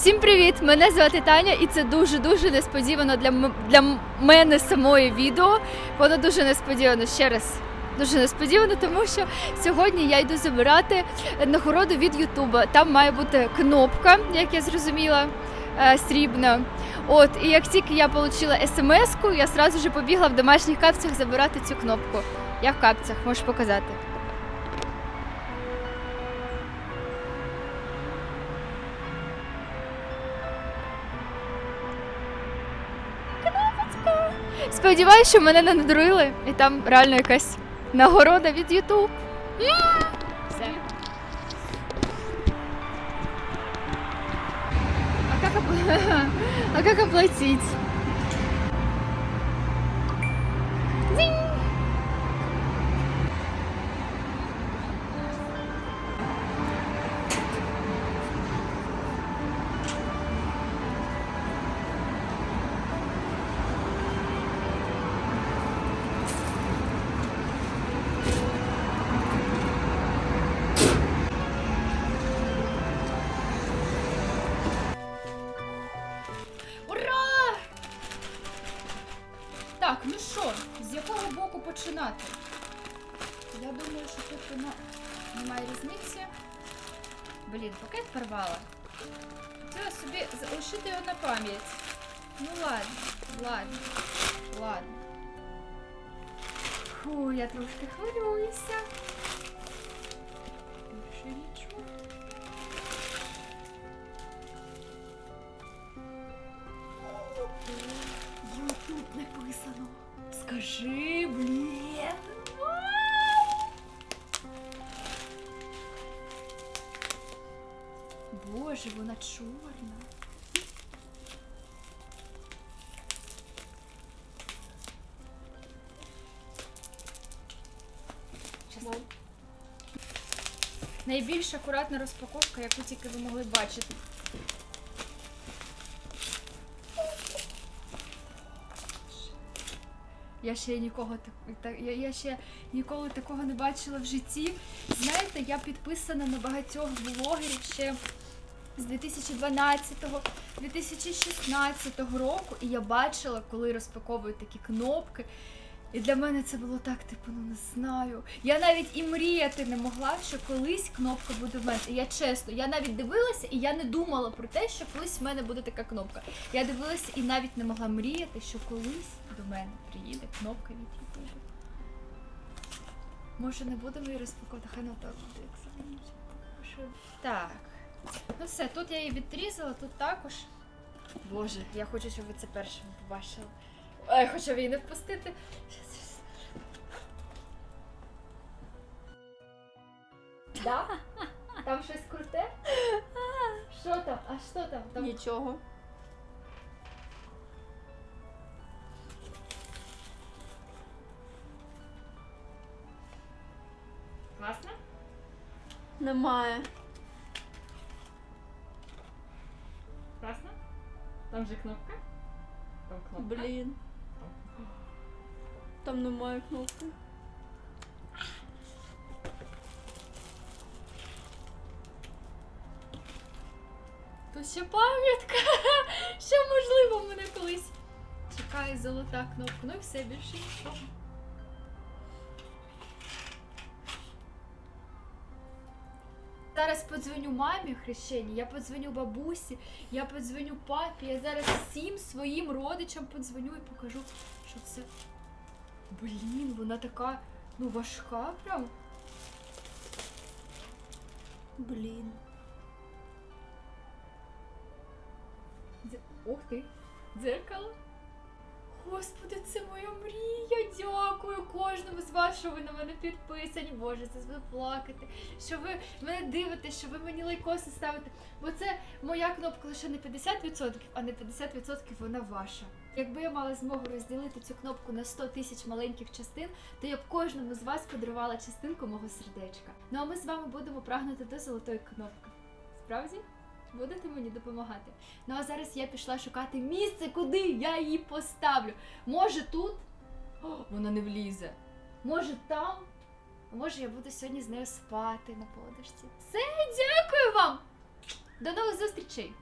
Всім привіт! Мене звати Таня, і це дуже дуже несподівано для для мене самої відео. Воно дуже несподівано ще раз. Дуже несподівано, тому що сьогодні я йду забирати нагороду від Ютуба. Там має бути кнопка, як я зрозуміла, е, срібна. От, і як тільки я отримала смс-ку, я одразу побігла в домашніх капцях забирати цю кнопку. Я в капцях, можеш показати. Сподіваюсь, що мене не надурили, і там реально якась нагорода від Ютуб. А як оп- Так, ну що, з якого боку починати? Я думаю, що тут вона немає різниці. Блін, пакет порвала. Хотіла собі залишити його на пам'ять. Ну ладно, ладно, ладно. Фу, я трошки хвилююся. Скажи, блін. Боже, вона чорна. Найбільш акуратна розпаковка, яку тільки ви могли бачити. Я ще нікого так, я, я ще ніколи такого не бачила в житті. Знаєте, я підписана на багатьох блогерів ще з 2012-го, 2016 року, і я бачила, коли розпаковують такі кнопки. І для мене це було так, типу, ну не знаю. Я навіть і мріяти не могла, що колись кнопка буде в мене. І я чесно, я навіть дивилася, і я не думала про те, що колись в мене буде така кнопка. Я дивилася і навіть не могла мріяти, що колись до мене приїде кнопка від Ютубу. Може, не будемо її розпаковувати, хай на так буде, як Так. Ну все, тут я її відрізала, тут також. Боже, я хочу, щоб ви це першим побачили. Ой, хочу її не впустити. Да? Там щось круте? Що там? А що там? там... Нічого. Класно? Немає. Класно? Там же кнопка? Там кнопка. Блін. Там немає кнопки. Тут ще пам'ятка, що можливо мене колись чекає золота кнопка. Ну і все більше нічого. Зараз подзвоню мамі хрещені, я подзвоню бабусі, я подзвоню папі, я зараз всім своїм родичам подзвоню і покажу, що це. Блін, вона така, ну важка прям. Блін. Ух ти, дзеркало. Господи, це моя мрія. Дякую кожному з вас, що ви на мене підписані. Боже, це буду плакати. Що ви мене дивитесь, що ви мені лайкоси ставите. Бо це моя кнопка лише не 50%, а не 50% вона ваша. Якби я мала змогу розділити цю кнопку на 100 тисяч маленьких частин, то я б кожному з вас подарувала частинку мого сердечка. Ну а ми з вами будемо прагнути до золотої кнопки. Справді? Будете мені допомагати? Ну а зараз я пішла шукати місце, куди я її поставлю. Може тут? О, вона не влізе. Може там? Може я буду сьогодні з нею спати на подушці. Все, дякую вам! До нових зустрічей!